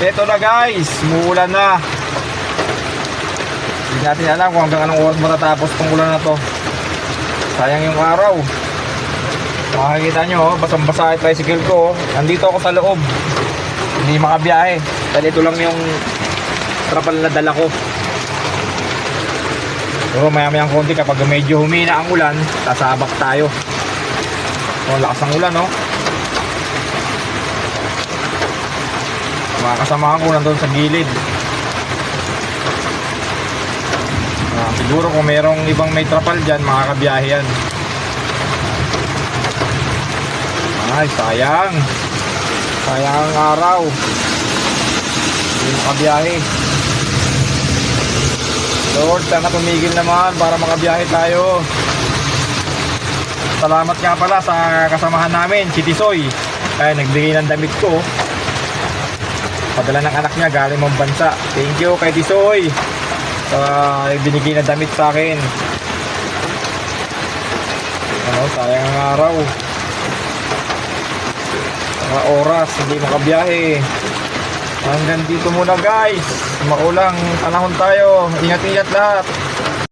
Ito na guys, muulan na. Hindi natin alam kung hanggang anong oras matatapos itong ulan na to. Sayang yung araw. Makikita nyo, oh, basang-basa yung tricycle ko. oh. Nandito ako sa loob. Hindi makabiyahe. Dahil ito lang yung trapal na dala ko. Pero maya mayang konti kapag medyo humina ang ulan, sasabak tayo. Oh, lakas ng ulan, no? Mga kasamahan ko nandun sa gilid. Ah, siguro kung merong ibang may trapal dyan, makakabiyahe yan. Ay, sayang. Sayang ang araw. Hindi makabiyahe. Lord, sana tumigil naman para makabiyahe tayo. Salamat nga pala sa kasamahan namin, si Tisoy. Ay, nagbigay ng damit ko. Padala ng anak niya galing mong bansa. Thank you kay Tisoy. Sa binigay na damit sa akin. Ano, sayang ang araw. Mga oras, hindi makabiyahe. Hanggang dito muna guys. Maulang panahon tayo. Ingat-ingat lahat.